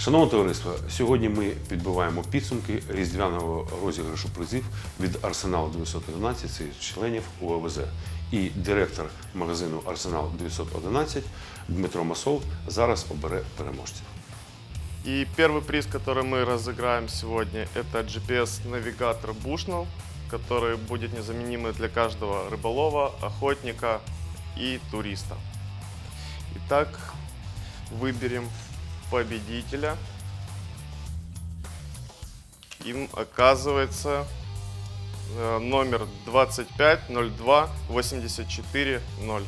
Шановне товариство, сьогодні ми підбиваємо підсумки різдвяного розіграшу призів від Арсеналу 911 серед членів УАВЗ. І директор магазину Арсенал 911 Дмитро Масов зараз обере переможців. И первый приз, который мы разыграем сегодня, это GPS-навигатор Bushnell, который будет незаменимый для каждого рыболова, охотника и туриста. Итак, выберем Победителя. Им оказывается э, номер 2502 84 0.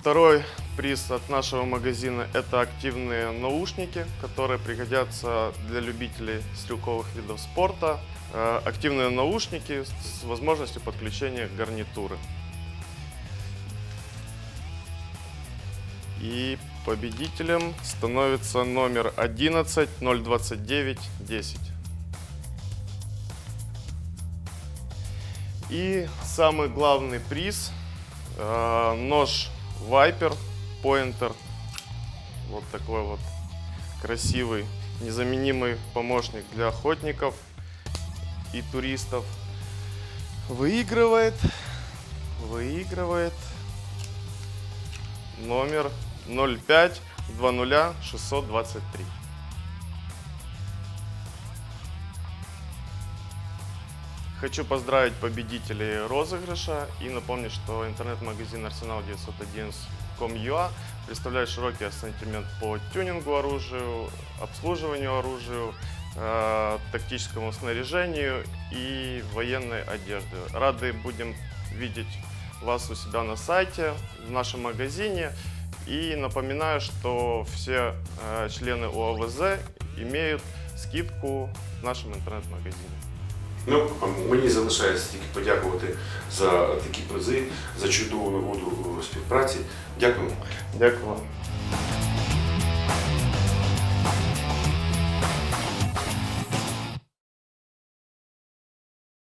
Второй приз от нашего магазина – это активные наушники, которые пригодятся для любителей стрелковых видов спорта. Э, Активные наушники с возможностью подключения гарнитуры. И победителем становится номер 11 029 10. И самый главный приз э, нож Viper Pointer. Вот такой вот красивый, незаменимый помощник для охотников и туристов. Выигрывает, выигрывает номер 05 20 623. Хочу поздравить победителей розыгрыша и напомнить, что интернет-магазин Арсенал 911.com.ua представляет широкий ассортимент по тюнингу оружию, обслуживанию оружию, э, тактическому снаряжению и военной одежды. Рады будем видеть вас у себя на сайте, в нашем магазине. И напоминаю, что все э, члены ОАВЗ имеют скидку в нашем интернет-магазине. Ну, а мені залишається тільки подякувати за такі призи, за чудову воду співпраці. Дякую. Дякую вам.